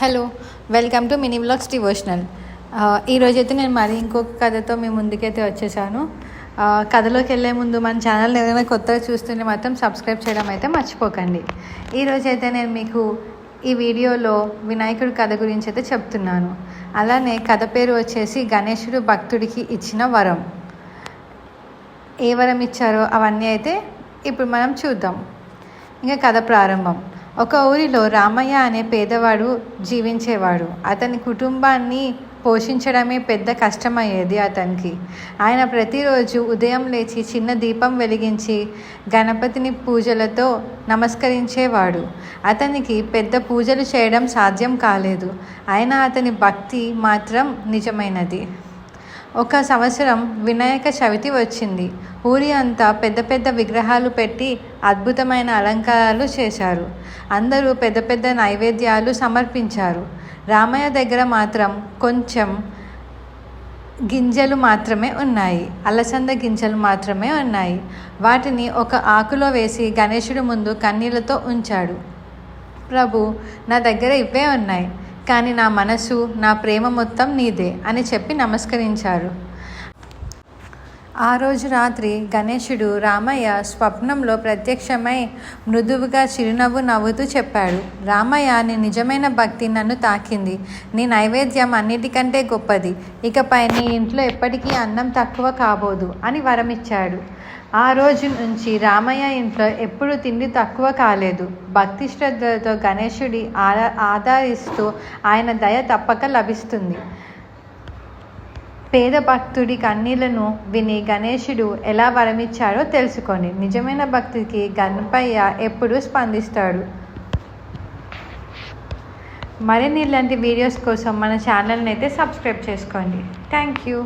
Hello welcome to mini blogs devotional. ఈరోజైతే నేను మరి ఇంకొక కథతో మీ ముందుకైతే వచ్చేసాను. కథలోకి వెళ్ళే ముందు మన ఛానల్ ఏదైనా కొత్తగా చూస్తుంటే మాత్రం సబ్స్క్రైబ్ చేయడం అయితే మర్చిపోకండి. ఈరోజైతే నేను మీకు ఈ వీడియోలో వినాయకుడి కథ గురించి అయితే చెప్తున్నాను. అలానే కథ పేరు వచ్చేసి గణేశుడు భక్తుడికి ఇచ్చిన వరం. ఏ వరం ఇచ్చారో అవన్నీ అయితే ఇప్పుడు మనం చూద్దాం. ఇంకా కథ ప్రారంభం. ఒక ఊరిలో రామయ్య అనే పేదవాడు జీవించేవాడు. అతని కుటుంబాన్ని పోషించడమే పెద్ద కష్టమయ్యేది అతనికి. ఆయన ప్రతిరోజు ఉదయం లేచి చిన్న దీపం వెలిగించి గణపతిని పూజలతో నమస్కరించేవాడు. అతనికి పెద్ద పూజలు చేయడం సాధ్యం కాలేదు. అయినా అతని భక్తి మాత్రం నిజమైనది. ఒక సంవత్సరం వినాయక చవితి వచ్చింది. ఊరి అంతా పెద్ద పెద్ద విగ్రహాలు పెట్టి అద్భుతమైన అలంకారాలు చేశారు. అందరూ పెద్ద పెద్ద నైవేద్యాలు సమర్పించారు. రామయ్య దగ్గర మాత్రం కొంచెం గింజలు మాత్రమే ఉన్నాయి. అలసంద గింజలు మాత్రమే ఉన్నాయి. వాటిని ఒక ఆకులో వేసి గణేశుడి ముందు కన్నీళ్ళతో ఉంచాడు. ప్రభు నా దగ్గర ఇవే ఉన్నాయి. కానీ నా మనసు నా ప్రేమ మొత్తం నీదే అని చెప్పి నమస్కరించారు. ఆ రోజు రాత్రి గణేశుడు రామయ్య స్వప్నంలో ప్రత్యక్షమై మృదువుగా చిరునవ్వు నవ్వుతూ చెప్పాడు. రామయ్య నీ నిజమైన భక్తి నన్ను తాకింది. నీ నైవేద్యం అన్నిటికంటే గొప్పది. ఇకపై నీ ఇంట్లో ఎప్పటికీ అన్నం తక్కువ కాబోదు అని వరమిచ్చాడు. ఆ రోజు నుంచి రామయ్య ఇంట్లో ఎప్పుడు తిండి తక్కువ కాలేదు. భక్తి శ్రద్ధలతో గణేశుడి ఆదా ఆదరిస్తూ ఆయన దయ తప్పక లభిస్తుంది. పేద భక్తుడి కన్నీళ్ళను విని గణేశుడు ఎలా వరమిచ్చాడో తెలుసుకోండి. నిజమైన భక్తికి గణపయ్య ఎప్పుడూ స్పందిస్తాడు. మరిన్ని ఇలాంటి వీడియోస్ కోసం మన ఛానల్ని అయితే సబ్స్క్రైబ్ చేసుకోండి. Thank you.